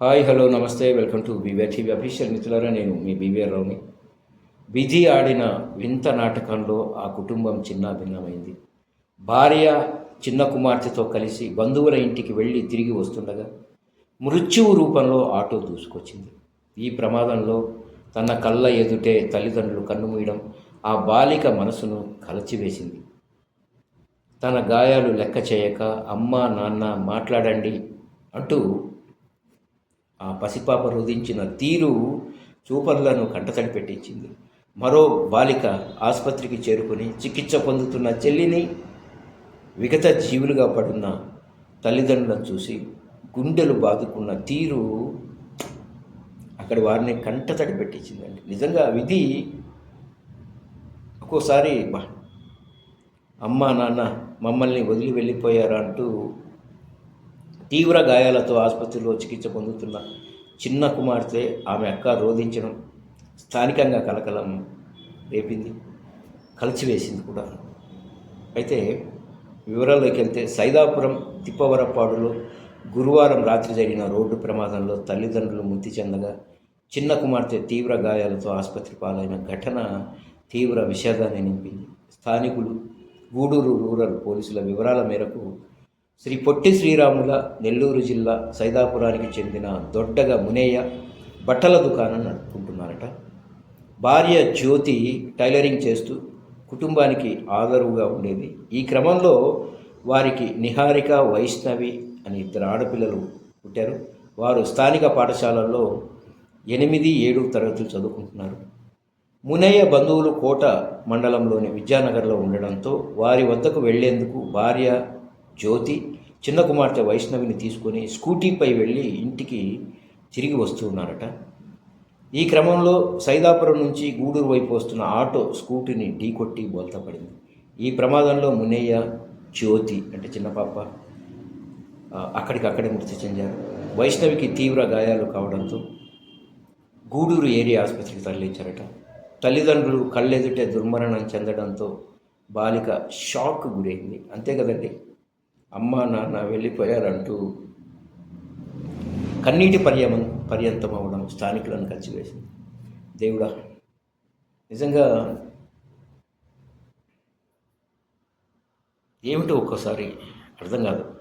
Hi hello నమస్తే welcome to BVR TV official మిత్రులారా నేను మీ బీవీఆర్ రావుని విధి ఆడిన వింత నాటకంలో ఆ కుటుంబం చిన్న భిన్నమైంది భార్య చిన్న కుమార్తెతో కలిసి బంధువుల ఇంటికి వెళ్ళి తిరిగి వస్తుండగా మృత్యువు రూపంలో ఆటో దూసుకొచ్చింది. ఈ ప్రమాదంలో తన కళ్ళ ఎదుటే తల్లిదండ్రులు కన్నుమూయడం ఆ బాలిక మనసును కలచివేసింది. తన గాయాలు లెక్క చేయక అమ్మ నాన్న మాట్లాడండి అంటూ ఆ పసిపాప రుదించిన తీరు చూపర్లను కంటతడి పెట్టించింది మరో బాలిక ఆసుపత్రికి చేరుకుని చికిత్స పొందుతున్న చెల్లిని విగత జీవులుగా పడున్న తల్లిదండ్రులను చూసి గుండెలు బాదుకున్న తీరు అక్కడి వారిని కంటతడి పెట్టించిందండి నిజంగా విధి ఒక్కోసారి అమ్మా అమ్మ నాన్న మమ్మల్ని వదిలి వెళ్ళిపోయారు అంటూ తీవ్ర గాయాలతో ఆసుపత్రిలో చికిత్స పొందుతున్న చిన్న కుమార్తె ఆమె అక్క రోధించడం స్థానికంగా కలకలం రేపింది కలిచివేసింది కూడా. అయితే వివరాల్లోకి వెళ్తే సైదాపురం తిప్పవరపాడులో గురువారం రాత్రి జరిగిన రోడ్డు ప్రమాదంలో తల్లిదండ్రులు మృతి చెందగా చిన్న కుమార్తె తీవ్ర గాయాలతో ఆసుపత్రి పాలైన ఘటన తీవ్ర విషాదాన్ని నింపింది. స్థానికులు గూడూరు రూరల్ పోలీసుల వివరాల మేరకు శ్రీ పొట్టి శ్రీరాముల నెల్లూరు జిల్లా సైదాపురానికి చెందిన దొడ్డగ మునేయ బట్టల దుకాణం నడుపుకుంటున్నారట. భార్య జ్యోతి టైలరింగ్ చేస్తూ కుటుంబానికి ఆదరువుగా ఉండేది. ఈ క్రమంలో వారికి నిహారిక వైష్ణవి అని ఇద్దరు ఆడపిల్లలు పుట్టారు. వారు స్థానిక పాఠశాలల్లో ఎనిమిది ఏడు తరగతులు చదువుకుంటున్నారు. మునయ్య బంధువులు కోట మండలంలోని విద్యానగర్లో ఉండడంతో వారి వద్దకు వెళ్ళేందుకు భార్య జ్యోతి చిన్న కుమార్తె వైష్ణవిని తీసుకొని స్కూటీపై వెళ్ళి ఇంటికి తిరిగి వస్తున్నారట ఈ క్రమంలో సైదాపురం నుంచి గూడూరు వైపు వస్తున్న ఆటో స్కూటీని ఢీకొట్టి బోల్తపడింది ఈ ప్రమాదంలో మునయ్య జ్యోతి అంటే చిన్న పాప అక్కడికక్కడే మృతి చెందారు. వైష్ణవికి తీవ్ర గాయాలు కావడంతో గూడూరు ఏరియా ఆసుపత్రికి తరలించారట. తల్లిదండ్రులు కళ్ళెదుటే దుర్మరణం చెందడంతో బాలిక షాక్ గురైంది. అంతే కదండి? అమ్మ నాన్న వెళ్ళిపోయారంటూ కన్నీటి పర్యమ పర్యంతం అవ్వడం స్థానికులను కలిసివేసింది. దేవుడా నిజంగా ఏమిటో ఒక్కోసారి అర్థం కాదు.